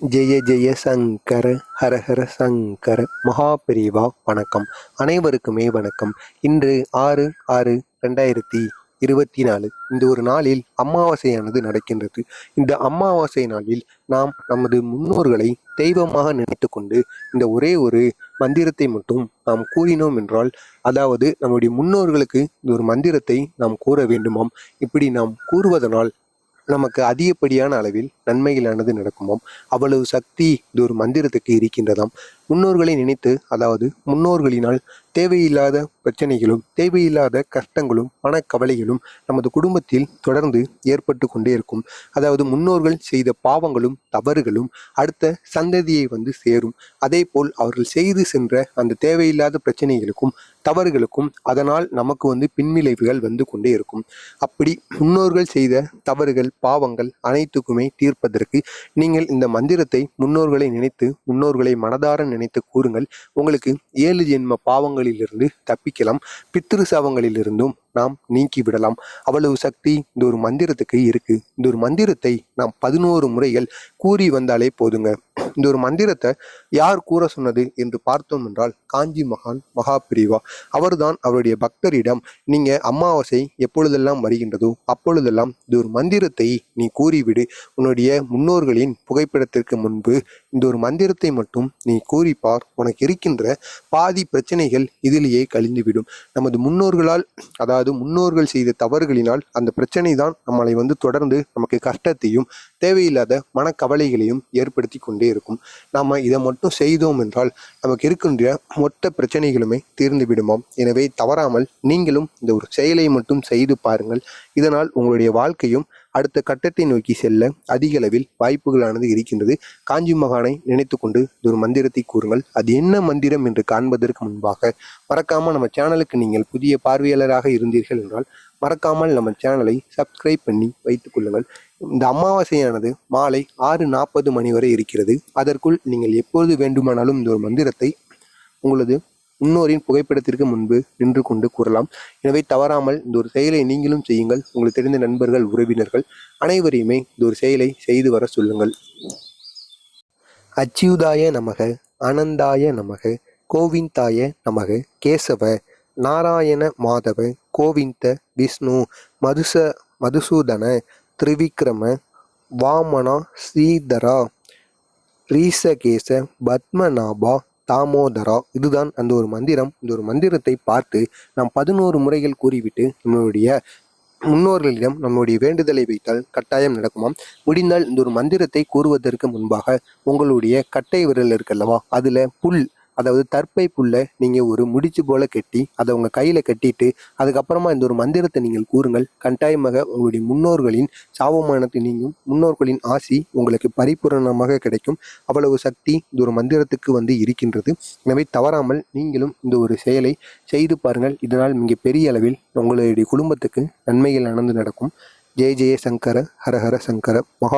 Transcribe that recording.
ஜெய ஜெய சங்கர ஹரஹர சங்கர. மகாபிரிவா வணக்கம். அனைவருக்குமே வணக்கம். இன்று ஆறு ஆறு ரெண்டாயிரத்தி இருபத்தி நாலு இந்த ஒரு நாளில் அமாவாசையானது நடக்கின்றது. இந்த அமாவாசை நாளில் நாம் நமது முன்னோர்களை தெய்வமாக நினைத்து கொண்டு இந்த ஒரே ஒரு மந்திரத்தை மட்டும் நாம் கூறினோம் என்றால் அதாவது நம்முடைய முன்னோர்களுக்கு இந்த ஒரு மந்திரத்தை நாம் கூற வேண்டுமாம். இப்படி நாம் கூறுவதனால் நமக்கு அதிகப்படியான அளவில் நன்மைகளானது நடக்குமாம். அவ்வளவு சக்தி இது ஒரு மந்திரத்துக்கு இருக்கின்றதாம். முன்னோர்களை நினைத்து அதாவது முன்னோர்களினால் தேவையில்லாத பிரச்சனைகளும் தேவையில்லாத கஷ்டங்களும் மனக்கவலைகளும் நமது குடும்பத்தில் தொடர்ந்து ஏற்பட்டு கொண்டே இருக்கும். அதாவது முன்னோர்கள் செய்த பாவங்களும் தவறுகளும் அடுத்த சந்ததியை வந்து சேரும். அதே போல் அவர்கள் செய்து சென்ற அந்த தேவையில்லாத பிரச்சனைகளுக்கும் தவறுகளுக்கும் அதனால் நமக்கு வந்து பின்விளைவுகள் வந்து கொண்டே இருக்கும். அப்படி முன்னோர்கள் செய்த தவறுகள் பாவங்கள் அனைத்துக்குமே தீர்ப்பதற்கு நீங்கள் இந்த மந்திரத்தை முன்னோர்களை நினைத்து முன்னோர்களை மனதார நினைத்து கூறுங்கள். உங்களுக்கு ஏழு ஜென்ம பாவங்களிலிருந்து தப்பிக்கலாம். பித்திரு சாவங்களிலிருந்தும் நாம் நீக்கி விடலாம். அவ்வளவு சக்தி இந்த ஒரு மந்திரத்துக்கு இருக்கு. இந்த ஒரு மந்திரத்தை நாம் பதினோரு முறைகள் கூறி வந்தாலே போதுங்க. இந்த ஒரு மந்திரத்தை யார் கூற சொன்னது என்று பார்த்தோம் என்றால் காஞ்சி மகான் மகாபிரிவா. அவர்தான் அவருடைய பக்தரிடம் நீங்க அமாவாசை எப்பொழுதெல்லாம் வருகின்றதோ அப்பொழுதெல்லாம் இந்த ஒரு மந்திரத்தை நீ கூறிவிடு. உன்னுடைய முன்னோர்களின் புகைப்படத்திற்கு முன்பு இந்த ஒரு மந்திரத்தை மட்டும் நீ கூறிப்பார். உனக்கு இருக்கின்ற பாதி பிரச்சனைகள் இதிலேயே கழிந்துவிடும். நமது முன்னோர்களால் அதாவது முன்னோர்கள் செய்த தவறுகளினால் அந்த பிரச்சனை தான் நம்மளை வந்து தொடர்ந்து நமக்கு கஷ்டத்தையும் தேவையில்லாத மனக்கவலைகளையும் ஏற்படுத்தி கொண்டே இருக்கும். நாம் இதை மட்டும் செய்தோம் என்றால் நமக்கு இருக்கின்ற மொத்த பிரச்சனைகளுமே தீர்ந்து விடுமாம். எனவே தவறாமல் நீங்களும் இந்த ஒரு செயலை மட்டும் செய்து பாருங்கள். இதனால் உங்களுடைய வாழ்க்கையும் அடுத்த கட்டத்தை நோக்கி செல்ல அதிக அளவில் வாய்ப்புகளானது இருக்கின்றது. காஞ்சி மகானை நினைத்து கொண்டு ஒரு மந்திரத்தை கூறுங்கள். அது என்ன மந்திரம் என்று காண்பதற்கு முன்பாக மறக்காமல் நம்ம சேனலுக்கு நீங்கள் புதிய பார்வையாளராக இருந்தீர்கள் என்றால் மறக்காமல் நம்ம சேனலை சப்ஸ்கிரைப் பண்ணி வைத்துக் கொள்ளுங்கள். இந்த அமாவாசையானது மாலை ஆறு நாற்பது மணி வரை இருக்கிறது. அதற்குள் நீங்கள் எப்பொழுது வேண்டுமானாலும் இந்த ஒரு மந்திரத்தை உங்களது முன்னோரின் புகைப்படத்திற்கு முன்பு நின்று கொண்டு கூறலாம். எனவே தவறாமல் இந்த ஒரு செயலை நீங்களும் செய்யுங்கள். உங்களுக்கு தெரிந்த நண்பர்கள் உறவினர்கள் அனைவரையுமே இந்த ஒரு செயலை செய்து வர சொல்லுங்கள். அச்சியுதாய நமக அனந்தாய நமக கோவிந்தாய நமக கேசவ நாராயண மாதவ கோவிந்த விஷ்ணு மதுச மதுசூதன திரிவிக்ரம வாமனா ஸ்ரீதரா ரீசகேச பத்மநாபா தாமோதரா. இதுதான் அந்த ஒரு மந்திரம். இந்த ஒரு மந்திரத்தை பார்த்து நாம் பதினோரு முறைகள் கூறிவிட்டு நம்மளுடைய முன்னோர்களிடம் நம்முடைய வேண்டுதலை வைத்தால் கட்டாயம் நடக்குமாம். முடிந்தால் இந்த ஒரு மந்திரத்தை கூறுவதற்கு முன்பாக உங்களுடைய கட்டை விரல் இருக்கல்லவா அதில் புல் அதாவது தற்பை புல்ல நீங்கள் ஒரு முடிச்சு போல கட்டி அதை உங்கள் கையில் கட்டிட்டு அதுக்கப்புறமா இந்த ஒரு மந்திரத்தை நீங்கள் கூறுங்கள். கட்டாயமாக உங்களுடைய முன்னோர்களின் சாவமானத்தை நீங்கும் முன்னோர்களின் ஆசி உங்களுக்கு பரிபூரணமாக கிடைக்கும். அவ்வளவு சக்தி இந்த ஒரு மந்திரத்துக்கு வந்து இருக்கின்றது. எனவே தவறாமல் நீங்களும் இந்த ஒரு செயலை செய்து பாருங்கள். இதனால் மிக பெரிய அளவில் உங்களுடைய குடும்பத்துக்கு நன்மைகள் நடந்து நடக்கும். ஜெய ஜெய சங்கர ஹரஹர சங்கர மகா